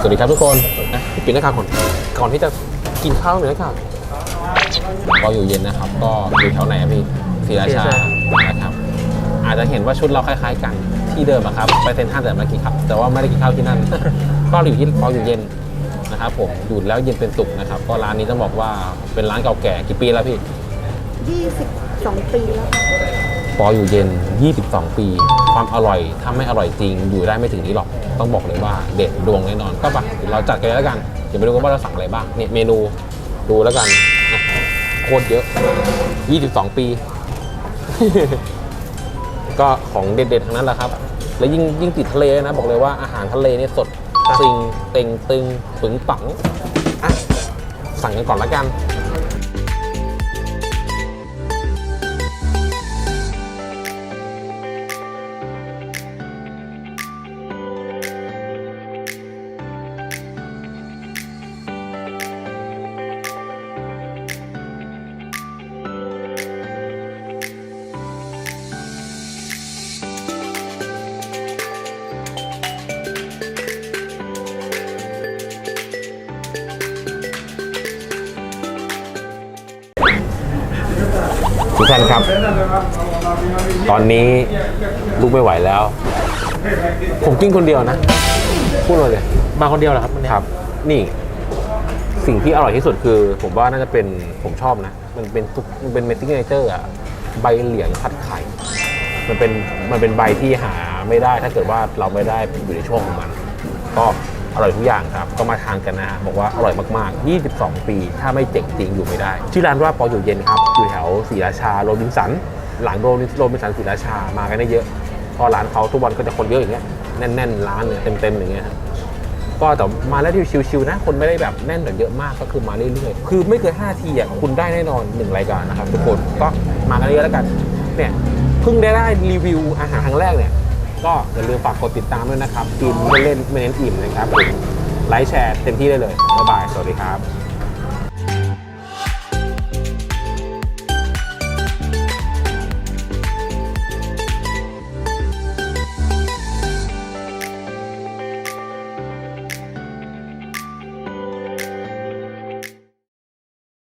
สวัสดีครับทุกคนนะปิดหน้ากากก่อนก่อนที่จะกินข้าวหน่อยนะครับก็อยู่เย็นนะครับ ก็อยู่แถวไหนอะพี่ศรีราชานะครับ อาจจะเห็นว่าชุดเราคล้ายๆกันที่เดิมอะครับ ไปเซ็นทรัลแต่มากินครับ แต่ว่าไม่ได้กินข้าวที่นั่น ก็อยู่ที่ปออยู่เย็นนะครับผมอยู่แล้วเย็นเป็นสุขนะครับ ก็ร้านนี้ต้องบอกว่าเป็นร้านเก่าแก่กี่ปีแล้วพี่ 22 ปีแล้วค่ะป ออยู่เย็น 22 ปี ความอร่อยถ้าไม่อร่อยจริง อยู่ได้ไม่ถึงนี้หรอก ต้องบอกเลยว่าเด็ดดวงแน่นอน ก็ปเดี๋ยวเราจัดกันแล้วกัน เดี๋ยวไปดูกันว่าเราสั่งอะไรบ้าง เนี่ยเมนูดูแล้วกันโคตรเยอะ 22 ปี ก็ของเด็ดๆทั้งนั้นแหละครับ แล้วยิ่งยิ่งติดทะเลนะ บอกเลยว่าอาหารทะเลเนี่ยสดซิงเต็งตึงปึงปังอะสั่งกันก่อนละกัน ทุกท่านครับ ตอนนี้ลูกไม่ไหวแล้ว ผมกินคนเดียวนะ พูดเลยเลย มาคนเดียวเหรอครับวันนี้ครับ นี่ สิ่งที่อร่อยที่สุดคือ ผมว่าน่าจะเป็นผมชอบนะ มันเป็นทุกมันเป็นเมติกเนเจอร์อะใบเหลียงผัดไข่ มันเป็นมันเป็นใบที่หาไม่ได้ถ้าเกิดว่าเราไม่ได้อยู่ในช่วงของมัน ก็ อร่อยทุกอย่างครับ ก็มาทานกันนะบอกว่าอร่อยมากๆ 22 ปี ถ้าไม่เจ๋งจริงอยู่ไม่ได้ ชื่อร้านว่าปออยู่เย็นครับ อยู่แถวศรีราชาโรบินสัน หลังโรบินโรบินสันศรีราชา มากันได้เยอะ พอร้านเขาทุกวันก็จะคนเยอะอย่างเงี้ย แน่นๆ ร้านเนี่ยเต็มๆอย่างเงี้ยครับก็แต่มาแล้วชิวๆนะ คนไม่ได้แบบแน่นแบบเยอะมากก็คือมาเรื่อยๆ คือไม่เกิน5ทีอะคุณได้แน่นอนหนึ่งรายการนะครับทุกคน ก็มากันเยอะแล้วกัน เนี่ยเพิ่งได้ได้รีวิวอาหารครั้งแรกเนี่ย ก็อย่าลืมฝากกดติดตามด้วยนะครับกินเล่นๆไม่เน้นอิ่มนะครับไลค์แชร์เต็มที่ได้เลยบ๊ายบายสวัสดีครับ